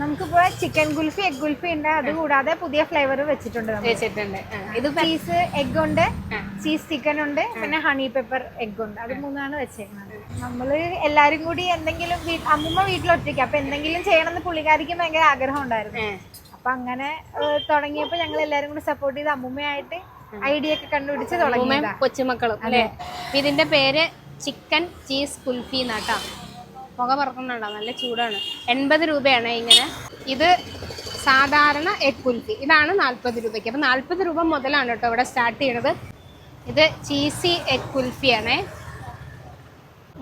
നമുക്കിപ്പോ chicken kulfi egg kulfi ഉണ്ട്. അത് കൂടാതെ പുതിയ ഫ്ലേവർ വെച്ചിട്ടുണ്ട് വെച്ചിട്ടുണ്ട്. ഇത് ചീസ് എഗ് ഉണ്ട്. ചീസ് ചിക്കൻ ഉണ്ട്. പിന്നെ ഹണി പെപ്പർ എഗ് ഉണ്ട്. അത് മൂന്നാണ് വെച്ചേക്കുന്നത്. നമ്മൾ എല്ലാരും കൂടി എന്തെങ്കിലും അമ്മമ്മ വീട്ടിലൊറ്റയ്ക്ക് അപ്പൊ എന്തെങ്കിലും ചെയ്യണമെന്ന് പുള്ളിക്കാരിക്ക് ഭയങ്കര ആഗ്രഹം ഉണ്ടായിരുന്നു. അപ്പൊ അങ്ങനെ തുടങ്ങിയപ്പോ ഞങ്ങൾ എല്ലാരും കൂടി സപ്പോർട്ട് ചെയ്ത് അമ്മുമ്മയായിട്ട് ഐഡിയ ഒക്കെ കണ്ടുപിടിച്ച് തുടങ്ങി കൊച്ചുമക്കളും അല്ലേ? ഇതിന്റെ പേര് ചിക്കൻ ചീസ് കുൽഫി എന്നാട്ടാ. പുക പറക്കുന്നുണ്ടോ നല്ല ചൂടാണ്. എൺപത് രൂപയാണ് ഇങ്ങനെ. ഇത് സാധാരണ എഗ് കുൽഫി. ഇതാണ് നാൽപ്പത് രൂപയ്ക്ക്. അപ്പോൾ നാൽപ്പത് രൂപ മുതലാണ് കേട്ടോ ഇവിടെ സ്റ്റാർട്ട് ചെയ്യണത്. ഇത് ചീസി എഗ് കുൽഫിയാണേ.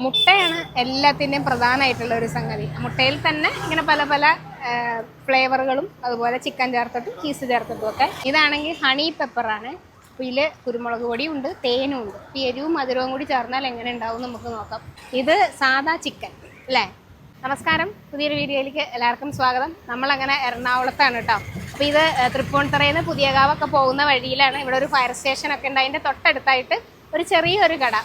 മുട്ടയാണ് എല്ലാത്തിന്റെയും പ്രധാനമായിട്ടുള്ള ഒരു സംഗതി. മുട്ടയിൽ തന്നെ ഇങ്ങനെ പല പല ഫ്ലേവറുകളും അതുപോലെ ചിക്കൻ ചേർത്തിട്ടും ചീസ് ചേർത്തിട്ടും ഒക്കെ. ഇതാണെങ്കിൽ ഹണി പെപ്പറാണ് അപ്പോൾ ഇതിൽ കുരുമുളക് പൊടിയും ഉണ്ട് തേനും ഉണ്ട്. അപ്പോൾ എരിവും മധുരവും കൂടി ചേർന്നാൽ എങ്ങനെ ഉണ്ടാവും നമുക്ക് നോക്കാം. ഇത് സാദാ ചിക്കൻ അല്ലേ നമസ്കാരം. പുതിയൊരു വീഡിയോയിലേക്ക് എല്ലാവർക്കും സ്വാഗതം. നമ്മളങ്ങനെ എറണാകുളത്താണ് കേട്ടോ അപ്പോൾ ഇത് തൃപ്പൂണിത്തറയിൽ നിന്ന് പുതിയകാവൊക്കെ പോകുന്ന വഴിയിലാണ് ഇവിടെ ഒരു ഫയർ സ്റ്റേഷൻ ഒക്കെ ഉണ്ട്. അതിന്റെ തൊട്ടടുത്തായിട്ട് ഒരു ചെറിയൊരു കട.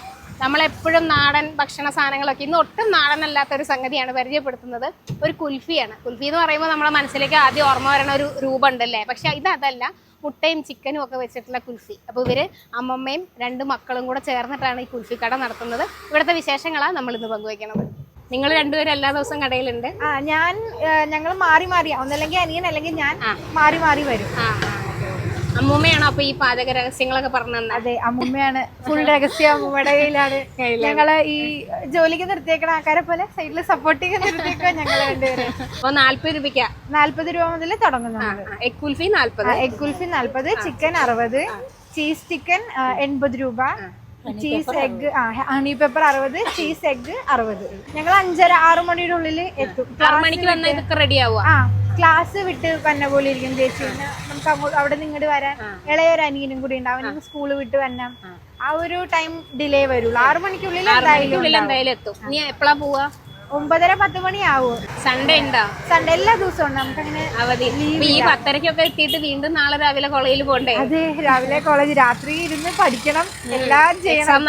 നമ്മളെപ്പോഴും നാടൻ ഭക്ഷണ സാധനങ്ങളൊക്കെ ഇന്ന് ഒട്ടും നാടനല്ലാത്ത ഒരു സംഗതിയാണ് പരിചയപ്പെടുത്തുന്നത്. ഒരു കുൽഫിയാണ്. കുൽഫി എന്ന് പറയുമ്പോൾ നമ്മുടെ മനസ്സിലേക്ക് ആദ്യം ഓർമ്മ വരണ ഒരു രൂപം ഉണ്ടല്ലേ പക്ഷെ ഇത് അതല്ല. മുട്ടയും ചിക്കനും ഒക്കെ വെച്ചിട്ടുള്ള കുൽഫി. അപ്പോൾ ഇവർ അമ്മമ്മയും രണ്ട് മക്കളും കൂടെ ചേർന്നിട്ടാണ് ഈ കുൽഫി കട നടത്തുന്നത്. ഇവിടുത്തെ വിശേഷങ്ങളാണ് നമ്മൾ ഇന്ന് പങ്കുവയ്ക്കുന്നത് നിങ്ങൾ രണ്ടുപേരും എല്ലാ ദിവസവും കടയിലുണ്ട്? ആ ഞാൻ ഞങ്ങൾ മാറി മാറി. ഒന്നല്ലെങ്കിൽ അനിയൻ അല്ലെങ്കിൽ ഞാൻ മാറി മാറി വരും. അമ്മൂമ്മയാണോ അപ്പൊ ഈ പാചക രഹസ്യങ്ങളൊക്കെ പറഞ്ഞു തന്നെ അതെ അമ്മൂമ്മയാണ്. ഫുൾ രഹസ്യം അമ്മൂമ്മയുടെ കയ്യിലാണ്. ഞങ്ങൾ ഈ ജോലിക്ക് നിർത്തിയേക്കണ ആൾക്കാരെ പോലെ സൈഡിൽ സപ്പോർട്ട് ചെയ്ത് നിർത്തിയേക്കുക ഞങ്ങൾ രണ്ടുപേരും. അപ്പൊ നാല്പത് രൂപയ്ക്ക്? നാല്പത് രൂപ മുതൽ തുടങ്ങുന്നുണ്ട്. എഗ് കുൽഫി നാല്പത്. എഗ് കുൽഫി നാല്പത് ചിക്കൻ അറുപത് ചീസ് ചിക്കൻ എൺപത് രൂപ ചീസ് എഗ് ആ ഹണി പെപ്പർ അറുപത് ചീസ് എഗ് അറുപത്. ഞങ്ങൾ അഞ്ചര ആറു മണിയുടെ ഉള്ളിൽ എത്തും മണിക്ക് വന്നാൽ ഇതൊക്കെ റെഡി ആവുക. ആ ക്ലാസ് വിട്ട് വന്ന പോലെ ഇരിക്കും ചേച്ചി. നമുക്ക് അങ്ങോട്ട് അവിടെ നിന്ന് ഇങ്ങോട്ട് വരാൻ ഇളയൊരു അനിയനും കൂടി ഉണ്ട്. അവനും സ്കൂൾ വിട്ട് വന്ന ആ. ഒരു ടൈം ഡിലേ വരുള്ളൂ. ആറു മണിക്കുള്ളിൽ എന്തായാലും എത്തും. നീ എപ്പോഴാ പോവാ ഒമ്പതര പത്ത് മണിയാവും. സൺഡേ ഉണ്ടോ? സൺഡേ എല്ലാ ദിവസവും ഉണ്ട് നമുക്കങ്ങനെ അവധി. ഈ പത്തരക്കൊക്കെ എത്തിയിട്ട് വീണ്ടും നാളെ രാവിലെ കോളേജിൽ പോണ്ടേ? അതെ രാവിലെ കോളേജ് രാത്രി ഇരുന്ന് പഠിക്കണം. എല്ലാം ചെയ്യണം.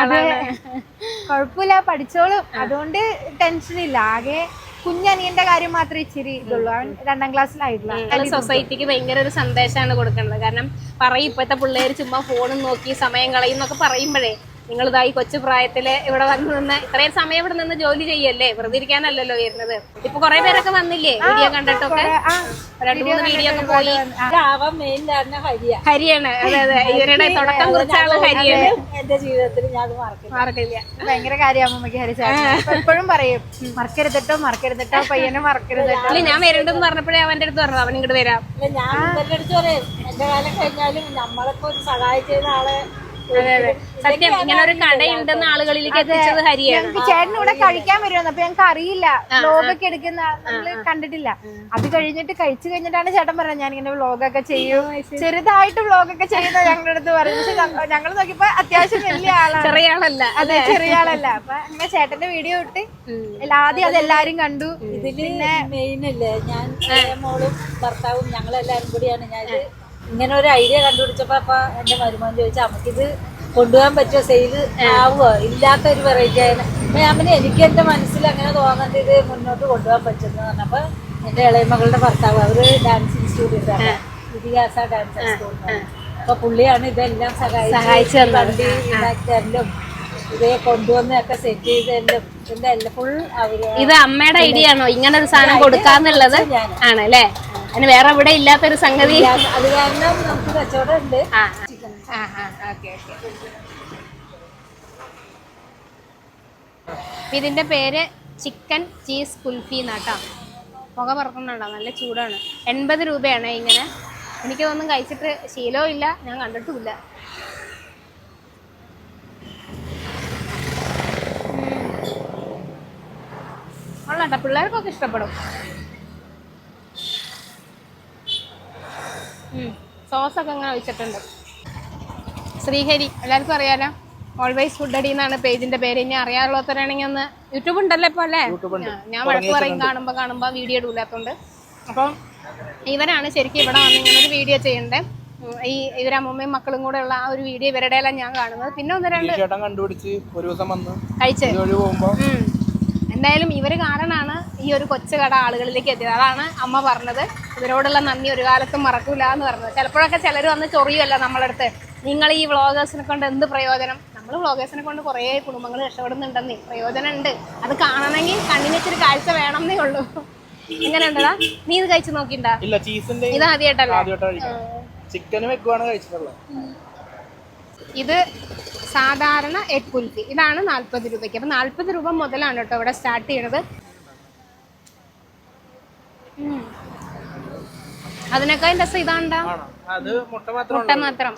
ആളാണ്. കുഴപ്പമില്ല പഠിച്ചോളും. അതുകൊണ്ട് ടെൻഷൻ ഇല്ല. ആകെ കുഞ്ഞനിയന്റെ കാര്യം മാത്രമേ ഇച്ചിരി ഇതുള്ളൂ. അവൻ രണ്ടാം ക്ലാസ്സിലായിട്ടുള്ള സൊസൈറ്റിക്ക് ഭയങ്കര ഒരു സന്ദേശമാണ് കൊടുക്കേണ്ടത് കാരണം പറയും ഇപ്പോഴത്തെ പിള്ളേർ ചുമ്മാ ഫോണും നോക്കി സമയം കളയും എന്നൊക്കെ പറയുമ്പോഴേ നിങ്ങൾ ഈ കൊച്ചു പ്രായത്തിൽ ഇവിടെ വന്ന് നിന്ന് ഇത്രയും സമയം ഇവിടെ നിന്ന് ജോലി ചെയ്യല്ലേ? വെറുതെ ഇരിക്കാനല്ലല്ലോ വരുന്നത്. ഇപ്പൊ കൊറേ പേരൊക്കെ വന്നില്ലേ? വീഡിയോ കണ്ടിട്ടൊക്കെ? രണ്ടു മൂന്ന് വീഡിയോ ഒക്കെ പോയി. ഹരിയാണ്. അതെ അതെ. ഇവരുടെ തുടക്കം കുറിച്ചാണ് ഹരിയാണ്. എന്റെ ജീവിതത്തിൽ ഞാൻ മറക്കില്ല. ഭയങ്കര കാര്യമാകുമ്പോ ഹരിച്ചാട്ടൻ എപ്പോഴും പറയും മറക്കരുതട്ടോ മറക്കരുതട്ടോ പയ്യനെ മറക്കരുതട്ടോ. അല്ല ഞാൻ വരണ്ടെന്ന് പറഞ്ഞപ്പോഴേ അവന്റെ അടുത്ത് പറഞ്ഞു അവൻ ഇങ്ങോട്ട് വരാം. ഞാൻ ഇവരുടെ അടുത്ത് പറയും എന്റെ കാലം കഴിഞ്ഞാലും നമ്മളൊക്കെ ഒരു സഹായം ചെയ്ത ആളെ സത്യം ഇങ്ങനെ ഒരു കടയുണ്ടെന്ന് ആളുകളിലേക്ക് എത്തിച്ചത് ഹരിയാണ്. ഞങ്ങൾക്ക് ചേട്ടൻ ഇവിടെ കഴിക്കാൻ വരുമെന്ന് അപ്പൊ ഞങ്ങൾക്ക് അറിയില്ല. വ്ലോഗൊക്കെ എടുക്കുന്ന നമ്മൾ കണ്ടിട്ടില്ല. അത് കഴിഞ്ഞിട്ട് കഴിച്ചു കഴിഞ്ഞിട്ടാണ് ചേട്ടൻ പറഞ്ഞത് ഞാൻ ഇങ്ങനെ വ്ലോഗൊക്കെ ചെയ്യും. ചെറുതായിട്ട് വ്ലോഗൊക്കെ ചെയ്യുന്ന ഞങ്ങളുടെ അടുത്ത് പറഞ്ഞു പക്ഷെ ഞങ്ങൾ നോക്കിയപ്പോ അത്യാവശ്യം വലിയ ആളാണ്. ചെറിയ ആളല്ല അതെ ചെറിയ ആളല്ല അപ്പൊ അങ്ങനെ ചേട്ടന്റെ വീഡിയോ ഇട്ട് എല്ലാ- ആദ്യം അതെല്ലാരും കണ്ടു. ഇതിൽ മെയിൻ അല്ലേ? ഞാൻ മോളും ഭർത്താവും ഞങ്ങളെല്ലാരും കൂടിയാണ്. ഞാൻ ഇത് ഇങ്ങനെ ഒരു ഐഡിയ കണ്ടുപിടിച്ചപ്പോ അപ്പൊ എന്റെ മരുമോൻ ചോദിച്ചാൽ നമുക്കിത് കൊണ്ടുപോകാൻ പറ്റുമോ? സെയിൽ ആവുമോ ഇല്ലാത്ത ഒരു വെറൈറ്റി ആയിരുന്നു അപ്പൊ ഞാൻ പിന്നെ എനിക്ക് എന്റെ മനസ്സിൽ അങ്ങനെ തോന്നുന്നുണ്ട് ഇത് മുന്നോട്ട് കൊണ്ടുപോകാൻ പറ്റുമെന്ന് പറഞ്ഞപ്പോ എന്റെ ഇളയ മകളുടെ ഭർത്താവ് അവർ ഡാൻസ് ഇൻസ്റ്റിറ്റ്യൂട്ടിലാണ് ഇതിഹാസ ഡാൻസ് സ്കൂളിൽ അപ്പൊ പുള്ളിയാണ് ഇതെല്ലാം സഹായിച്ചു വണ്ടി ഉണ്ടാക്കി തരലും ഇതേ കൊണ്ടുവന്നൊക്കെ സെറ്റ് ചെയ്ത് തരലും ഫുൾ അവർ ഇത് അമ്മയുടെ ഐഡിയ ആണോ? ഇങ്ങനെ ഒരു സാധനം കൊടുക്കാന്നുള്ളത് ഞാൻ ആണ്. അല്ലേ അതിന് വേറെ ഇവിടെ ഇല്ലാത്തൊരു സംഗതി. അത് കാരണം നമുക്ക് കച്ചവടം ഉണ്ട്. ഇതിന്റെ പേര് ചിക്കൻ ചീസ് കുൽഫി എന്നാട്ടോ പുക പറക്കുന്നുണ്ടോ നല്ല ചൂടാണ്. എൺപത് രൂപയാണ് ഇങ്ങനെ. എനിക്ക് ഒന്നും കഴിച്ചിട്ട് ശീലവും ഇല്ല. ഞാൻ കണ്ടിട്ടുമില്ല. കൊള്ളട്ടെ പിള്ളേർക്കൊക്കെ ഇഷ്ടപ്പെടും. സോസൊക്കെ അങ്ങനെ ഒഴിച്ചിട്ടുണ്ട് ശ്രീഹരി എല്ലാവർക്കും അറിയാലോ? ഓൾവേസ് ഫുഡ് അടി എന്നാണ് പേജിന്റെ പേര്. ഇനി അറിയാറുള്ളവരാണെങ്കിൽ ഒന്ന് യൂട്യൂബ് ഉണ്ടല്ലോ ഇപ്പൊ അല്ലേ? ഞാൻ വഴക്ക് പറയും കാണുമ്പോ കാണുമ്പോ വീഡിയോ ഇടൂലാത്തോണ്ട്. അപ്പം ഇവരാണ് ശരിക്കും ഇവിടെ വന്ന് ഇങ്ങനെ ഒരു വീഡിയോ ചെയ്യണ്ടേ. ഈ ഇവരമ്മയും മക്കളും കൂടെ ഉള്ള ആ ഒരു വീഡിയോ ഇവരുടെ എല്ലാം ഞാൻ കാണുന്നത്. പിന്നെ ഒന്ന് രണ്ട് ചേട്ടൻ കണ്ടുപിടിച്ച് ഒരു ദിവസം വന്ന് കഴിച്ച്. എന്തായാലും ഇവർ കാരണമാണ് ഈ ഒരു കൊച്ചു കട ആളുകളിലേക്ക് എത്തിയത്. അതാണ് അമ്മ പറഞ്ഞത്. ഇവരോടുള്ള നന്ദി ഒരു കാലത്തും മറക്കൂല എന്ന് പറഞ്ഞത്. ചിലപ്പോഴൊക്കെ ചിലർ വന്ന് ചൊറിയുമല്ലോ നമ്മളടുത്ത്. നിങ്ങൾ ഈ വ്ളോഗേഴ്സിനെ കൊണ്ട് എന്ത് പ്രയോജനം? നമ്മൾ വ്ളോഗേഴ്സിനെ കൊണ്ട് കുറേ കുടുംബങ്ങൾ രക്ഷപ്പെടുന്നുണ്ടെന്ന്. പ്രയോജനം ഉണ്ട് അത് കാണണമെങ്കിൽ കണ്ണിന് കാഴ്ച വേണം എന്നേ ഉള്ളൂ. ഇങ്ങനെ ഉണ്ടടാ നീ ഇത് കഴിച്ചു നോക്കിണ്ടാ? ഇത് ആദ്യമായിട്ടല്ലേ? കഴിച്ചിട്ടുള്ളത്. ഇത് സാധാരണ എഗ് കുൽഫി. ഇതാണ് നാൽപ്പത് രൂപയ്ക്ക്. അപ്പം നാൽപ്പത് രൂപ മുതലാണ് കേട്ടോ ഇവിടെ സ്റ്റാർട്ട് ചെയ്യണത്. ഉം. അതിനേക്കാളും രസം? ഇതാണ്ടാ? മുട്ട മാത്രം.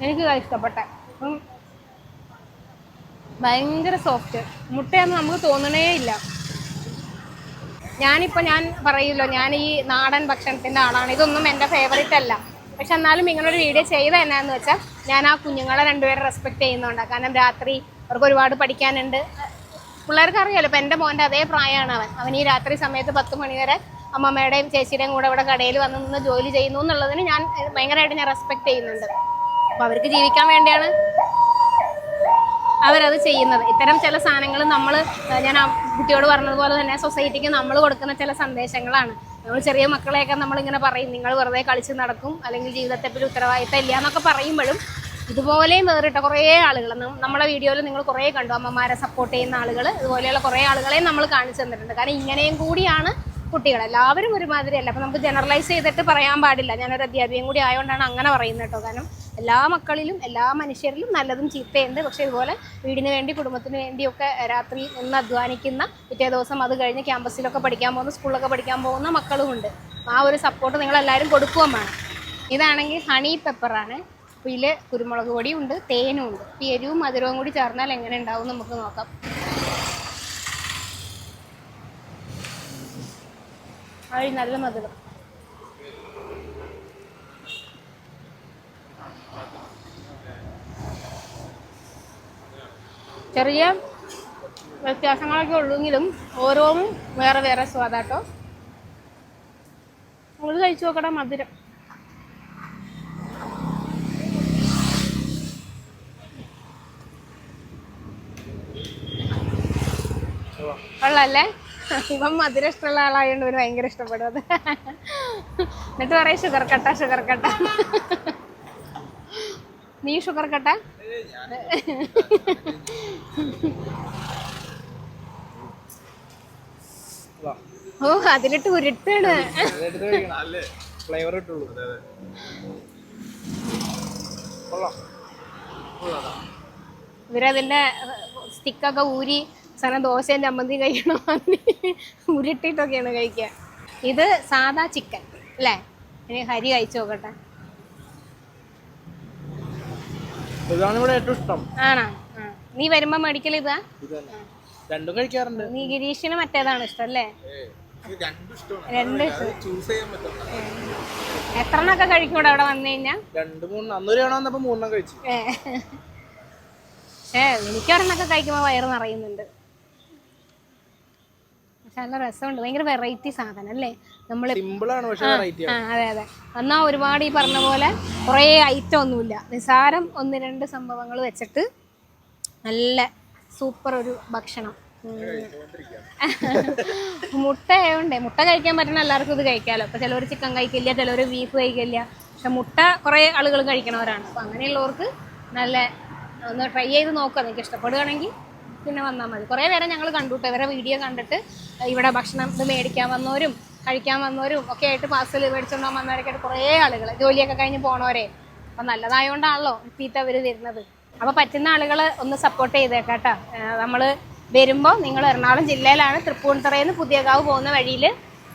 എനിക്ക് ഇഷ്ടപ്പെട്ടെ. ഭയങ്കര സോഫ്റ്റ് മുട്ടയൊന്നും നമുക്ക് തോന്നണേ ഇല്ല. ഞാനിപ്പോൾ ഞാൻ പറയൂല്ലോ ഞാൻ ഈ നാടൻ ഭക്ഷണത്തിന്റെ ആളാണ്. ഇതൊന്നും എന്റെ ഫേവറേറ്റ് അല്ല. പക്ഷെ എന്നാലും ഇങ്ങനൊരു വീഡിയോ ചെയ്ത എന്നാന്ന് വെച്ചാൽ ഞാൻ ആ കുഞ്ഞുങ്ങളെ രണ്ടുപേരെ റെസ്പെക്ട് ചെയ്യുന്നുണ്ട്. കാരണം രാത്രി അവർക്ക് ഒരുപാട് പഠിക്കാനുണ്ട്. പിള്ളേർക്ക് അറിയാലോ ഇപ്പം എന്റെ മോന്റെ അതേ പ്രായമാണ് അവൻ. അവൻ ഈ രാത്രി സമയത്ത് പത്ത് മണി വരെ അമ്മമ്മയുടെയും ചേച്ചിയുടെയും കൂടെ ഇവിടെ കടയിൽ വന്ന് നിന്ന് ജോലി ചെയ്യുന്നു എന്നുള്ളതിന് ഞാൻ ഭയങ്കരമായിട്ട് ഞാൻ റെസ്പെക്ട് ചെയ്യുന്നുണ്ട്. അപ്പോൾ അവർക്ക് ജീവിക്കാൻ വേണ്ടിയാണ് അവരത് ചെയ്യുന്നത്. ഇത്തരം ചില സാധനങ്ങൾ നമ്മൾ ഞാൻ ആ കുട്ടിയോട് പറഞ്ഞതുപോലെ തന്നെ സൊസൈറ്റിക്ക് നമ്മൾ കൊടുക്കുന്ന ചില സന്ദേശങ്ങളാണ്. നമ്മൾ ചെറിയ മക്കളെയൊക്കെ നമ്മളിങ്ങനെ പറയും നിങ്ങൾ വെറുതെ കളിച്ച് നടക്കും അല്ലെങ്കിൽ ജീവിതത്തെ പറ്റി ഉത്തരവാദിത്തം ഇല്ല എന്നൊക്കെ പറയുമ്പോഴും ഇതുപോലെയും വേറിട്ട കുറേ ആളുകൾ നമ്മുടെ വീഡിയോയിൽ നിങ്ങൾ കുറേ കണ്ടു. അമ്മമാരെ സപ്പോർട്ട് ചെയ്യുന്ന ആളുകൾ ഇതുപോലെയുള്ള കുറേ ആളുകളെ നമ്മൾ കാണിച്ചു തന്നിട്ടുണ്ട്. കാരണം ഇങ്ങനെയും കൂടിയാണ് കുട്ടികൾ. എല്ലാവരും ഒരുമാതിരി അല്ല അപ്പം നമുക്ക് ജനറലൈസ് ചെയ്തിട്ട് പറയാൻ പാടില്ല. ഞാനൊരു അധ്യാപികയും കൂടി ആയതുകൊണ്ടാണ് അങ്ങനെ പറയുന്നത് കേട്ടോ. കാരണം എല്ലാ മക്കളിലും എല്ലാ മനുഷ്യരിലും നല്ലതും ചീത്തയുണ്ട്. പക്ഷേ ഇതുപോലെ വീടിന് വേണ്ടി കുടുംബത്തിന് വേണ്ടിയൊക്കെ രാത്രി നിന്ന് അധ്വാനിക്കുന്ന പിറ്റേ ദിവസം അത് കഴിഞ്ഞ് ക്യാമ്പസിലൊക്കെ പഠിക്കാൻ പോകുന്ന സ്കൂളിലൊക്കെ പഠിക്കാൻ പോകുന്ന മക്കളുമുണ്ട്. ആ ഒരു സപ്പോർട്ട് നിങ്ങളെല്ലാവരും കൊടുക്കുകയും വേണം. ഇതാണെങ്കിൽ ഹണി പെപ്പറാണ് ഇതിൽ കുരുമുളക് പൊടിയും ഉണ്ട് തേനും ഉണ്ട് ഇപ്പം എരിവും മധുരവും കൂടി ചേർന്നാൽ എങ്ങനെ ഉണ്ടാവും നമുക്ക് നോക്കാം അഴി നല്ല മധുരം ചെറിയ വ്യത്യാസങ്ങളൊക്കെ ഉള്ളെങ്കിലും ഓരോന്നും വേറെ വേറെ സ്വാദാട്ടോ നമ്മൾ കഴിച്ചു നോക്കണം മധുരം കൊള്ളാല്ലേ? ഇവൻ മധുരം ഇഷ്ടമുള്ള ആളായതുകൊണ്ട് ഇവന് ഭയങ്കര ഇഷ്ടപ്പെടും അത്. എന്നിട്ട് പറയും ഷുഗർ കട്ട ഷുഗർ കട്ട നീ ഷുഗർ കട്ട ഓ അതിലിട്ട് ഉരുട്ടാണ്. ഇവരതിന്റെ സ്റ്റിക്കൊക്കെ ഊരി സാധനം ദോശയും ചമ്മന്തിയും കഴിക്കണോ ഉരുട്ടിട്ടൊക്കെയാണ് കഴിക്കുക. ഇത് സാദാ ചിക്കൻ അല്ലേ? ഇനി ഹരി കഴിച്ചു നോക്കട്ടെ. ഇതാണ് ഇവിടെ ഏറ്റവും ഇഷ്ടം. ആണോ? നീ വരുമ്പോ മേടിക്കൽ ഇതാ? രണ്ടും കഴിക്കാറുണ്ട്. നീ ഗിരീഷിന് മറ്റേതാണ് ഇഷ്ടം അല്ലേ? രണ്ട് എത്ര എണ്ണൊക്കെ കഴിക്കൂടെ അവിടെ വന്നു കഴിഞ്ഞാ? രണ്ട് മൂന്ന് അന്നൊരു തവണ വന്നപ്പോ മൂന്നെണ്ണം കഴിച്ചു. ഏ. എനിക്കൊരെണ്ണൊക്കെ കഴിക്കുമ്പോ വയറ് നിറയുന്നുണ്ട്. നല്ല രസമുണ്ട്. ഭയങ്കര വെറൈറ്റി സാധനം അല്ലേ? നമ്മൾ അതെ അതെ. എന്നാ ഒരുപാട് ഈ പറഞ്ഞ പോലെ കുറേ ഐറ്റം ഒന്നുമില്ല. നിസാരം ഒന്ന് രണ്ട് സംഭവങ്ങൾ വെച്ചിട്ട് നല്ല സൂപ്പർ ഒരു ഭക്ഷണം. മുട്ട ആയതുകൊണ്ടേ മുട്ട കഴിക്കാൻ പറ്റുന്ന എല്ലാവർക്കും ഇത് കഴിക്കാമല്ലോ ഇപ്പൊ ചിലവർ ചിക്കൻ കഴിക്കില്ല ചിലവർ ബീഫ് കഴിക്കില്ല. പക്ഷെ മുട്ട കുറേ ആളുകൾ കഴിക്കണവരാണ്. അപ്പൊ അങ്ങനെയുള്ളവർക്ക് നല്ല ഒന്ന് ട്രൈ ചെയ്ത് നോക്കുക നിങ്ങൾക്ക് ഇഷ്ടപ്പെടുകയാണെങ്കിൽ പിന്നെ വന്നാൽ മതി. കുറേ പേരെ ഞങ്ങൾ കണ്ടുട്ടോ ഇവരെ വീഡിയോ കണ്ടിട്ട് ഇവിടെ ഭക്ഷണം ഇത് മേടിക്കാൻ വന്നവരും കഴിക്കാൻ വന്നവരും ഒക്കെ ആയിട്ട് പാർസൽ മേടിച്ചുകൊണ്ട് പോകാൻ വന്നവരൊക്കെ ആയിട്ട് കുറേ ആളുകൾ ജോലിയൊക്കെ കഴിഞ്ഞ് പോണവരെ. അപ്പം നല്ലതായതുകൊണ്ടാണല്ലോ ഇപ്പീത്ത അവർ വരുന്നത്. അപ്പോൾ പറ്റുന്ന ആളുകൾ ഒന്ന് സപ്പോർട്ട് ചെയ്തേക്കാട്ടോ നമ്മൾ വരുമ്പോൾ നിങ്ങൾ എറണാകുളം ജില്ലയിലാണ് തൃപ്പൂണിത്തുറയിൽ നിന്ന് പുതിയകാവ് പോകുന്ന വഴിയിൽ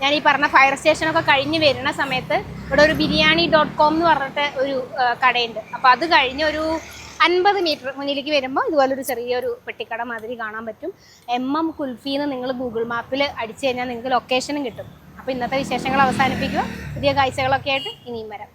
ഞാൻ ഈ പറഞ്ഞ ഫയർ സ്റ്റേഷനൊക്കെ കഴിഞ്ഞ് വരുന്ന സമയത്ത് ഇവിടെ ഒരു ബിരിയാണി ഡോട്ട് കോം എന്ന് പറഞ്ഞിട്ട് ഒരു കടയുണ്ട്. അപ്പോൾ അത് കഴിഞ്ഞ് ഒരു അൻപത് മീറ്റർ മുന്നിലേക്ക് വരുമ്പോൾ ഇതുപോലൊരു ചെറിയൊരു പെട്ടിക്കട മാതിരി കാണാൻ പറ്റും. എം എം കുൽഫി എന്ന് നിങ്ങൾ ഗൂഗിൾ മാപ്പിൽ അടിച്ചു കഴിഞ്ഞാൽ നിങ്ങൾക്ക് ലൊക്കേഷനും കിട്ടും. അപ്പോൾ ഇന്നത്തെ വിശേഷങ്ങൾ അവസാനിപ്പിക്കുക. പുതിയ കാഴ്ചകളൊക്കെ ആയിട്ട് ഇനിയും വരാം.